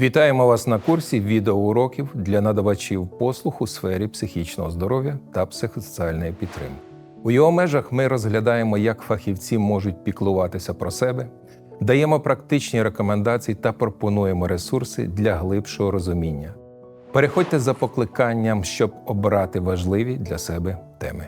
Вітаємо вас на курсі відеоуроків для надавачів послуг у сфері психічного здоров'я та психосоціальної підтримки. У його межах ми розглядаємо, як фахівці можуть піклуватися про себе, даємо практичні рекомендації та пропонуємо ресурси для глибшого розуміння. Переходьте за покликанням, щоб обрати важливі для себе теми.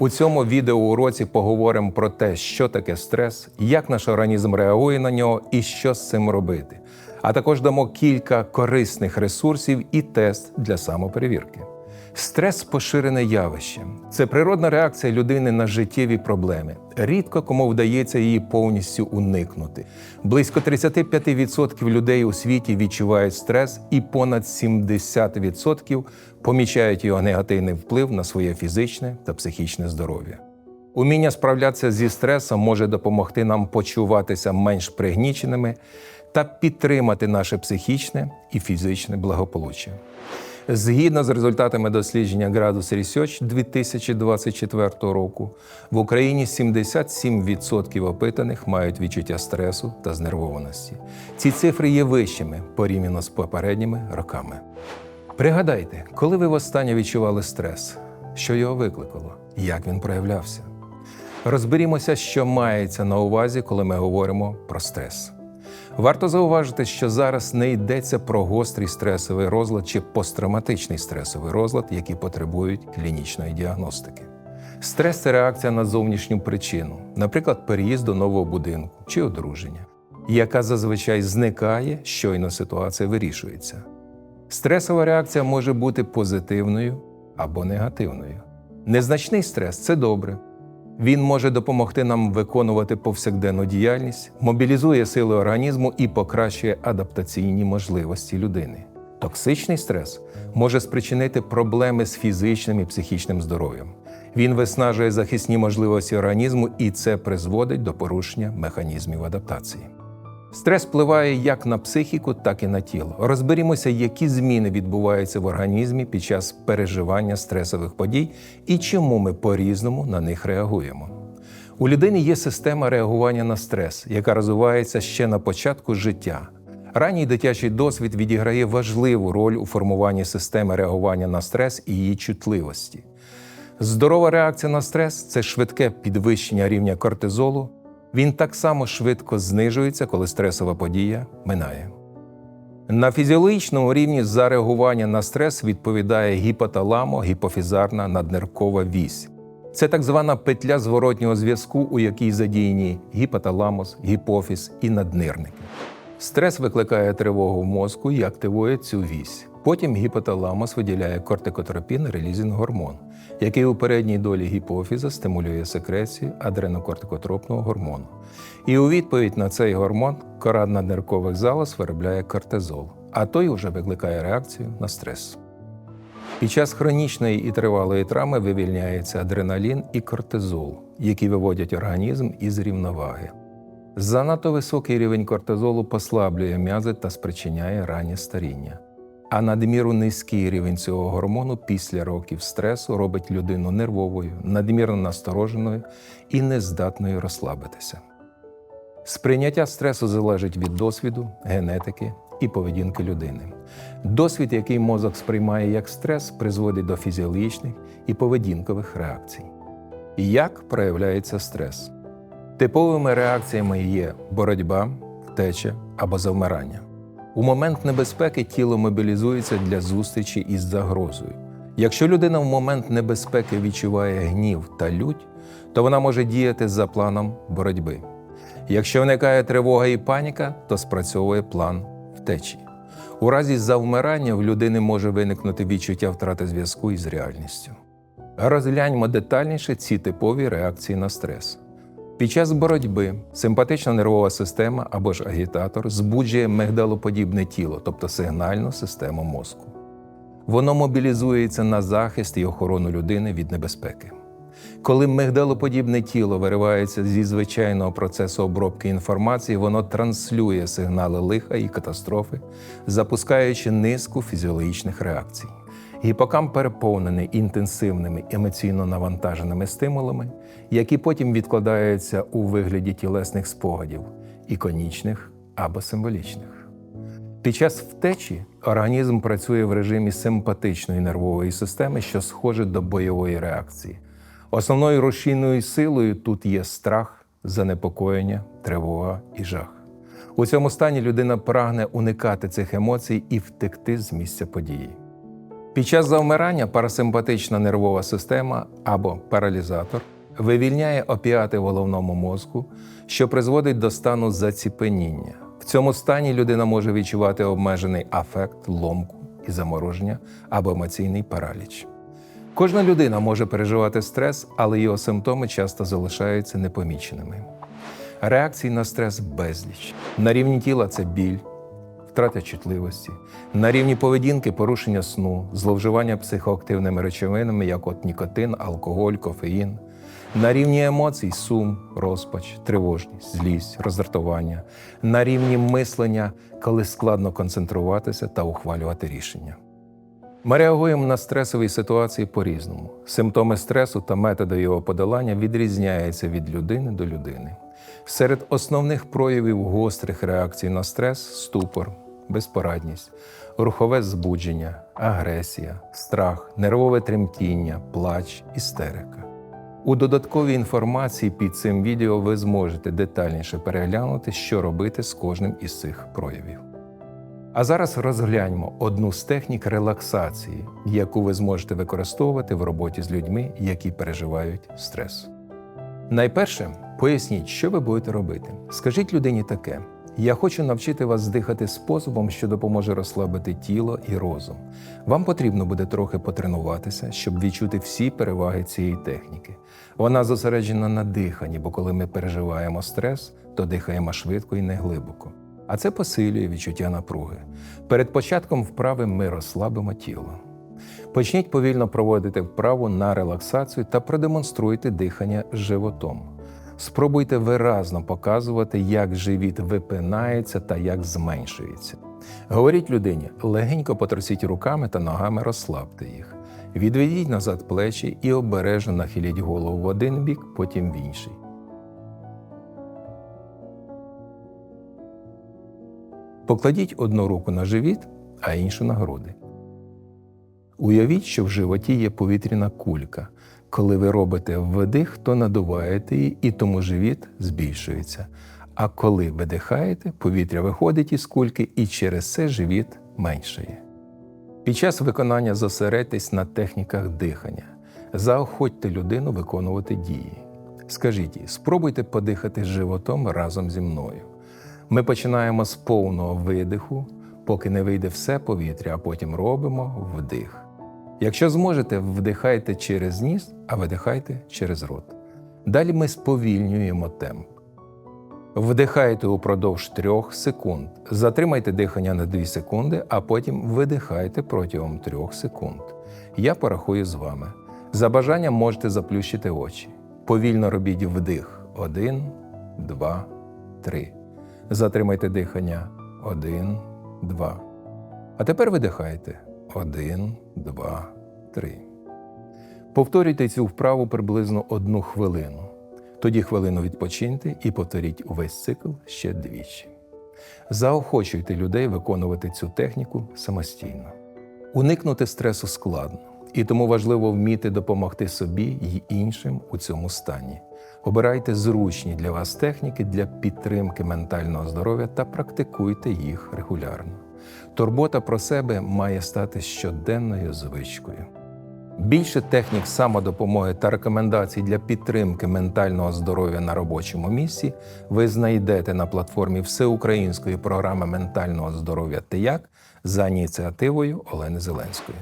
У цьому відеоуроці поговоримо про те, що таке стрес, як наш організм реагує на нього і що з цим робити. А також дамо кілька корисних ресурсів і тест для самоперевірки. Стрес поширене явище. Це природна реакція людини на життєві проблеми. Рідко кому вдається її повністю уникнути. Близько 35% людей у світі відчувають стрес, і понад 70% помічають його негативний вплив на своє фізичне та психічне здоров'я. Уміння справлятися зі стресом може допомогти нам почуватися менш пригніченими та підтримати наше психічне і фізичне благополуччя. Згідно з результатами дослідження Gradus Research 2024 року, в Україні 77% опитаних мають відчуття стресу та знервованості. Ці цифри є вищими порівняно з попередніми роками. Пригадайте, коли ви востаннє відчували стрес, що його викликало, як він проявлявся. Розберімося, що мається на увазі, коли ми говоримо про стрес. Варто зауважити, що зараз не йдеться про гострий стресовий розлад чи посттравматичний стресовий розлад, які потребують клінічної діагностики. Стрес це реакція на зовнішню причину, наприклад, переїзд до нового будинку чи одруження, яка зазвичай зникає, щойно ситуація вирішується. Стресова реакція може бути позитивною або негативною. Незначний стрес це добре. Він може допомогти нам виконувати повсякденну діяльність, мобілізує сили організму і покращує адаптаційні можливості людини. Токсичний стрес може спричинити проблеми з фізичним і психічним здоров'ям. Він виснажує захисні можливості організму, і це призводить до порушення механізмів адаптації. Стрес впливає як на психіку, так і на тіло. Розберімося, які зміни відбуваються в організмі під час переживання стресових подій і чому ми по-різному на них реагуємо. У людини є система реагування на стрес, яка розвивається ще на початку життя. Ранній дитячий досвід відіграє важливу роль у формуванні системи реагування на стрес і її чутливості. Здорова реакція на стрес це швидке підвищення рівня кортизолу. Він так само швидко знижується, коли стресова подія минає. На фізіологічному рівні за реагування на стрес відповідає гіпоталамо-гіпофізарна надниркова вісь. Це так звана петля зворотнього зв'язку, у якій задіяні гіпоталамус, гіпофіз і наднирники. Стрес викликає тривогу в мозку і активує цю вісь. Потім гіпоталамус виділяє кортикотропін релізинг гормон, який у передній долі гіпофіза стимулює секрецію адренокортикотропного гормону. І у відповідь на цей гормон кора надниркових залоз виробляє кортизол, а той уже викликає реакцію на стрес. Під час хронічної і тривалої травми вивільняється адреналін і кортизол, які виводять організм із рівноваги. Занадто високий рівень кортизолу послаблює м'язи та спричиняє раннє старіння. А надміру низький рівень цього гормону після років стресу робить людину нервовою, надмірно настороженою і нездатною розслабитися. Сприйняття стресу залежить від досвіду, генетики і поведінки людини. Досвід, який мозок сприймає як стрес, призводить до фізіологічних і поведінкових реакцій. Як проявляється стрес? Типовими реакціями є боротьба, втеча або завмирання. У момент небезпеки тіло мобілізується для зустрічі із загрозою. Якщо людина в момент небезпеки відчуває гнів та лють, то вона може діяти за планом боротьби. Якщо виникає тривога і паніка, то спрацьовує план втечі. У разі завмирання в людини може виникнути відчуття втрати зв'язку із реальністю. Розгляньмо детальніше ці типові реакції на стрес. Під час боротьби симпатична нервова система або ж агітатор збуджує мигдалоподібне тіло, тобто сигнальну систему мозку. Воно мобілізується на захист і охорону людини від небезпеки. Коли мигдалоподібне тіло виривається зі звичайного процесу обробки інформації, воно транслює сигнали лиха і катастрофи, запускаючи низку фізіологічних реакцій. Гіпокамп переповнений інтенсивними емоційно навантаженими стимулами, які потім відкладаються у вигляді тілесних спогадів, іконічних або символічних. Під час втечі організм працює в режимі симпатичної нервової системи, що схоже до бойової реакції. Основною рушійною силою тут є страх, занепокоєння, тривога і жах. У цьому стані людина прагне уникати цих емоцій і втекти з місця події. Під час завмирання парасимпатична нервова система або паралізатор вивільняє опіати в головному мозку, що призводить до стану заціпеніння. В цьому стані людина може відчувати обмежений афект, ломку і замороження або емоційний параліч. Кожна людина може переживати стрес, але його симптоми часто залишаються непоміченими. Реакцій на стрес безліч. На рівні тіла це біль, втрата чутливості, на рівні поведінки порушення сну, зловживання психоактивними речовинами, як от нікотин, алкоголь, кофеїн, на рівні емоцій сум, розпач, тривожність, злість, роздратування, на рівні мислення, коли складно концентруватися та ухвалювати рішення. Ми реагуємо на стресові ситуації по-різному. Симптоми стресу та методи його подолання відрізняються від людини до людини. Серед основних проявів гострих реакцій на стрес ступор, безпорадність, рухове збудження, агресія, страх, нервове тремтіння, плач, істерика. У додатковій інформації під цим відео ви зможете детальніше переглянути, що робити з кожним із цих проявів. А зараз розгляньмо одну з технік релаксації, яку ви зможете використовувати в роботі з людьми, які переживають стрес. Найперше, поясніть, що ви будете робити. Скажіть людині таке: я хочу навчити вас дихати способом, що допоможе розслабити тіло і розум. Вам потрібно буде трохи потренуватися, щоб відчути всі переваги цієї техніки. Вона зосереджена на диханні, бо коли ми переживаємо стрес, то дихаємо швидко і неглибоко. А це посилює відчуття напруги. Перед початком вправи ми розслабимо тіло. Почніть повільно проводити вправу на релаксацію та продемонструйте дихання животом. Спробуйте виразно показувати, як живіт випинається та як зменшується. Говоріть людині, легенько потрусіть руками та ногами, розслабте їх. Відведіть назад плечі і обережно нахиліть голову в один бік, потім в інший. Покладіть одну руку на живіт, а іншу на груди. Уявіть, що в животі є повітряна кулька. Коли ви робите вдих, то надуваєте її, і тому живіт збільшується. А коли видихаєте, повітря виходить із кульки, і через це живіт меншає. Під час виконання зосередьтесь на техніках дихання. Заохотьте людину виконувати дії. Скажіть їй, спробуйте подихати животом разом зі мною. Ми починаємо з повного видиху, поки не вийде все повітря, а потім робимо вдих. Якщо зможете, вдихайте через ніс, а видихайте через рот. Далі ми сповільнюємо темп. Вдихайте упродовж 3 секунд. Затримайте дихання на 2 секунди, а потім видихайте протягом 3 секунд. Я порахую з вами. За бажанням можете заплющити очі. Повільно робіть вдих. 1, 2, 3. Затримайте дихання. 1, 2. А тепер видихайте. Один, два, три. Повторюйте цю вправу приблизно одну хвилину. Тоді хвилину відпочиньте і повторіть увесь цикл ще двічі. Заохочуйте людей виконувати цю техніку самостійно. Уникнути стресу складно, і тому важливо вміти допомогти собі й іншим у цьому стані. Обирайте зручні для вас техніки для підтримки ментального здоров'я та практикуйте їх регулярно. Турбота про себе має стати щоденною звичкою. Більше технік самодопомоги та рекомендацій для підтримки ментального здоров'я на робочому місці ви знайдете на платформі Всеукраїнської програми ментального здоров'я «Ти як» за ініціативою Олени Зеленської.